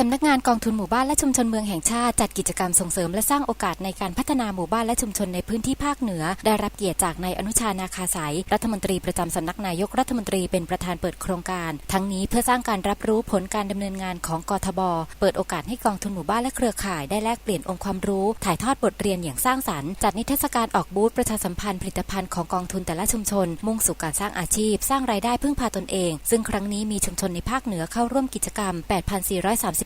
สำนักงานกองทุนหมู่บ้านและชุมชนเมืองแห่งชาติจัดกิจกรรมส่งเสริมและสร้างโอกาสในการพัฒนาหมู่บ้านและชุมชนในพื้นที่ภาคเหนือ ได้รับเกียรติจากนายอนุชานาคาสายรัฐมนตรีประจำสำนักนายกรัฐมนตรีเป็นประธานเปิดโครงการ ทั้งนี้เพื่อสร้างการรับรู้ผลการดำเนินงานของกทบ เปิดโอกาสให้กองทุนหมู่บ้านและเครือข่ายได้แลกเปลี่ยนองค์ความรู้ ถ่ายทอดบทเรียนอย่างสร้างสรรค์จัดนิทรรศการออกบูธประชาสัมพันธ์ผลิตภัณฑ์ของกองทุนแต่ละชุมชน มุ่งสู่การสร้างอาชีพ สร้างรายได้พึ่งพาตนเอง ซึ่งครั้งนี้มีชุมชนในภาคเหนือเข้าร่วมกิจกรรม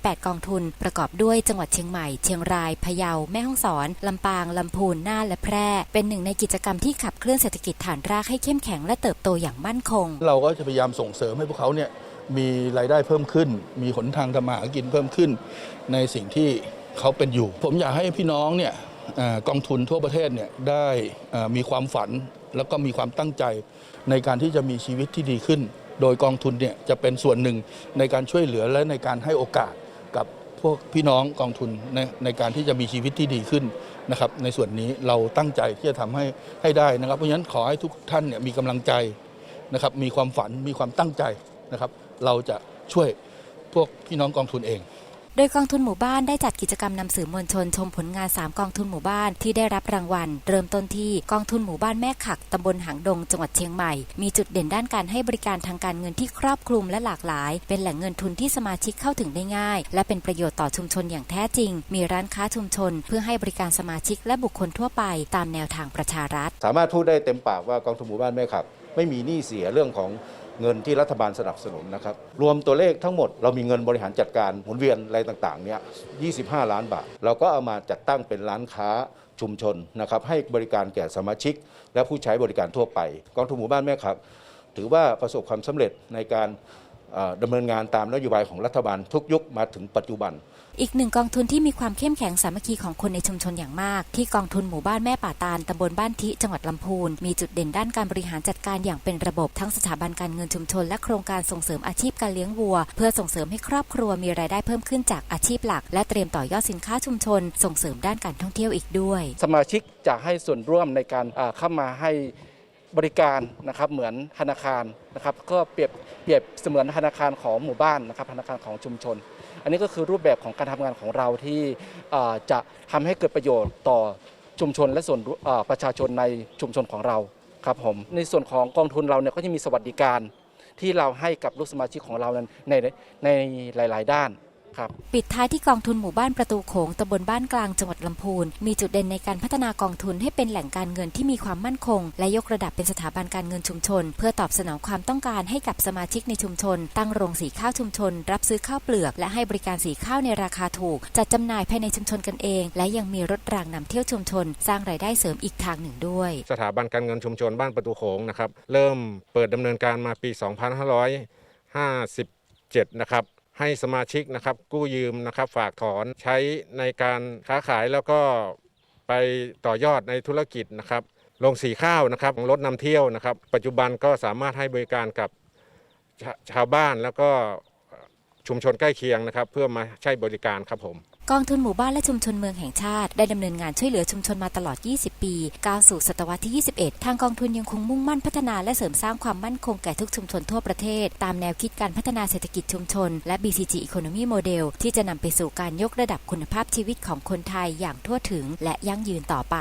8,438 กองทุน ประกอบด้วยจังหวัดเชียงใหม่ เชียงราย พะเยา แม่ฮ่องสอน ลำปาง ลำพูน น่าน และแพร่ เป็นหนึ่งในกิจกรรมที่ขับเคลื่อนเศรษฐกิจฐานรากให้เข้มแข็งและเติบโตอย่างมั่นคง เราก็จะพยายามส่งเสริมให้พวกเขาเนี่ยมีรายได้เพิ่มขึ้น มีหนทางทำมาหากินเพิ่มขึ้น ในสิ่งที่เขาเป็นอยู่ ผมอยากให้พี่น้องเนี่ยอกองทุนทั่วประเทศเนี่ยได้มีความฝันแล้วก็มีความตั้งใจในการที่จะมีชีวิตที่ดีขึ้น โดยกองทุนเนี่ยจะเป็นส่วนหนึ่งในการช่วยเหลือและในการให้โอกาส กับพวกพี่น้องกองทุนในในการที่จะมีชีวิตที่ดีขึ้นนะครับในส่วนนี้เราตั้งใจที่จะทำให้ให้ได้นะครับ เพราะฉะนั้นขอให้ทุกท่านเนี่ยมีกำลังใจนะครับมีความฝันมีความตั้งใจนะครับ เราจะช่วยพวกพี่น้องกองทุนเอง โดยกองทุนหมู่บ้านได้จัดกิจกรรมนำสื่อมวลชนชมผลงาน 3 กองทุนหมู่บ้านที่ได้รับรางวัล เริ่มต้นที่กองทุนหมู่บ้านแม่ขักตำบลหางดง จังหวัดเชียงใหม่ มีจุดเด่นด้านการให้บริการทางการเงินที่ครอบคลุมและหลากหลาย เป็นแหล่งเงินทุนที่สมาชิกเข้าถึงได้ง่าย และเป็นประโยชน์ต่อชุมชนอย่างแท้จริง มีร้านค้าชุมชน เพื่อให้บริการสมาชิกและบุคคลทั่วไป ตามแนวทางประชารัฐ สามารถพูดได้เต็มปากว่ากองทุนหมู่บ้านแม่ขับไม่มีหนี้เสียเรื่องของเงินที่รัฐบาลสนับสนุนนะครับ รวมตัวเลขทั้งหมดเรามีเงินบริหารจัดการหมุนเวียนอะไรต่างๆเนี่ย25 ล้านบาท เราก็เอามาจัดตั้งเป็นร้านค้าชุมชนนะครับให้บริการแก่สมาชิก และผู้ใช้บริการทั่วไป กองทุนหมู่บ้านแม่ขับ ถือว่าประสบความสำเร็จในการ ดำเนินงานตามนโยบายของรัฐบาลทุกยุคมาถึงปัจจุบัน อีกหนึ่งกองทุนที่มีความเข้มแข็งสามัคคีของคนในชุมชนอย่างมาก ที่กองทุนหมู่บ้านแม่ป่าตาลตำบลบ้านทิจังหวัดลำพูน มีจุดเด่นด้านการบริหารจัดการอย่างเป็นระบบทั้งสถาบันการเงินชุมชน และโครงการส่งเสริมอาชีพการเลี้ยงวัว เพื่อส่งเสริมให้ครอบครัวมีรายได้เพิ่มขึ้นจากอาชีพหลัก และเตรียมต่อยอดสินค้าชุมชน ส่งเสริมด้านการท่องเที่ยวอีกด้วย สมาชิกจะให้ส่วนร่วมในการอ่าเข้ามาให้ บริการนะครับเหมือนธนาคารนะครับก็เปรียบเปรียบเสมือนธนาคารของหมู่บ้านนะครับธนาคารของชุมชน อันนี้ก็คือรูปแบบของการทำงานของเราที่จะทำให้เกิดประโยชน์ต่อชุมชนและส่วนประชาชนในชุมชนของเราครับผมในส่วนของกองทุนเราเนี่ยก็จะมีสวัสดิการที่เราให้กับลูกสมาชิกของเรานั้นในในหลาย ๆ ด้าน ครับปิดท้ายที่กองทุนหมู่บ้านประตูโขงตำบลบ้านกลางจังหวัดลำพูน มีจุดเด่นในการพัฒนากองทุนให้เป็นแหล่งการเงินที่มีความมั่นคง และยกระดับเป็นสถาบันการเงินชุมชน เพื่อตอบสนองความต้องการให้กับสมาชิกในชุมชน ตั้งโรงสีข้าวชุมชน รับซื้อข้าวเปลือก และให้บริการสีข้าวในราคาถูก จัดจำหน่ายภายในชุมชนกันเอง และยังมีรถรางนำเที่ยวชุมชน สร้างรายได้เสริมอีกทางหนึ่งด้วย สถาบันการเงินชุมชนบ้านประตูโขงนะครับเริ่มเปิดดำเนินการมาปี 2557 นะครับ ให้สมาชิกนะครับกู้ยืมนะครับฝากถอนใช้ในการค้าขายแล้วก็ไปต่อยอดในธุรกิจนะครับลงสีข้าวนะครับรถนำเที่ยวนะครับ ปัจจุบันก็สามารถให้บริการกับชาวบ้านแล้วก็ชุมชนใกล้เคียงนะครับ เพื่อมาใช้บริการครับผม กองทุนหมู่บ้านและชุมชนเมืองแห่งชาติ ได้ดำเนินงานช่วยเหลือชุมชนมาตลอด 20 ปีก้าวสู่ศตวรรษที่ 21 ทางกองทุนยังคงมุ่งมั่นพัฒนาและเสริมสร้างความมั่นคงแก่ทุกชุมชนทั่วประเทศ ตามแนวคิดการพัฒนาเศรษฐกิจชุมชน และ BCG Economy Model ที่จะนำไปสู่การยกระดับคุณภาพชีวิตของคนไทยอย่างทั่วถึง และยั่งยืนต่อไป